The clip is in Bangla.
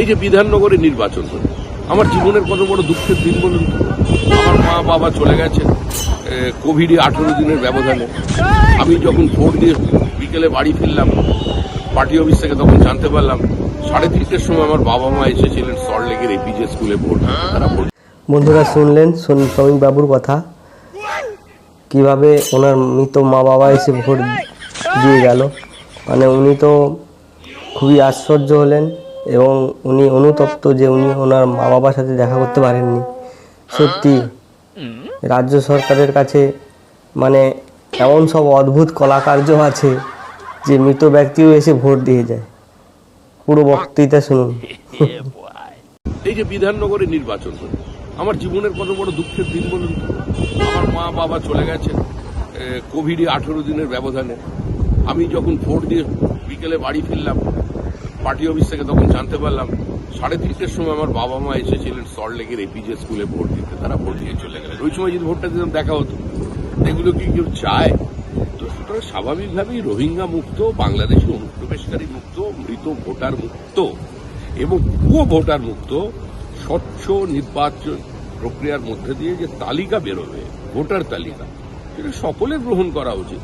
এই যে বিধাননগরে নির্বাচন হলো, আমার জীবনের কত বড় দুঃখের দিন বলুন আমার মা বাবা চলে গেছেন কোভিডে আঠেরো দিনের ব্যবধানে। আমি যখন ভোট দিয়ে বিকেলে বাড়ি ফিরলাম, পার্টি অফিস থেকে তখন জানতে পারলাম, সাড়ে তিনটের সময় আমার বাবা মা এসেছিলেন সল্টলেকের এপিজে স্কুলে ভোট। তারা ভোট বন্ধুরা শুনলেন শ্রমিক বাবুর কথা? কীভাবে ওনার মৃত মা বাবা এসে ভোট দিয়ে গেল? মানে উনি তো খুবই আশ্চর্য হলেন। এবং উনি অনুতপ্ত যে উনি ওনার মা বাবার সাথে দেখা করতে পারেননি। সত্যি রাজ্য সরকারের কাছে মানে এমন সব অদ্ভুত কলাকার্য আছে যে মৃত ব্যক্তিও এসে ভোট দিয়ে যায়। পুরো বক্তৃতা শুনুন। এই যে বিধাননগরে নির্বাচন হলো আমার জীবনের কত বড় দুঃখের দিন বলুন আমার মা বাবা চলে গেছেন কোভিডে আঠেরো দিনের ব্যবধানে। আমি যখন ভোট দিয়ে বিকেলে বাড়ি ফিরলাম পার্টি অফিস থেকে তখন জানতে পারলাম, সাড়ে তিনটের সময় আমার বাবা মা এসেছিলেন সল্ট সল্টলেকের এপিজে স্কুলে ভোট দিতে। তারা ভোট দিয়ে চলে গেলেন। ওই সময় যদি ভোটটা দিতাম, দেখা হতো। এগুলো কি কেউ চায়? তো সুতরাং স্বাভাবিকভাবেই রোহিঙ্গা মুক্ত, বাংলাদেশি অনুপ্রবেশকারী মুক্ত, মৃত ভোটার মুক্ত এবং ভুয়ো ভোটার মুক্ত, স্বচ্ছ, নির্বাচন প্রক্রিয়ার মধ্যে দিয়ে যে তালিকা বেরোবে, ভোটার তালিকা, সেটা সকলের গ্রহণ করা উচিত।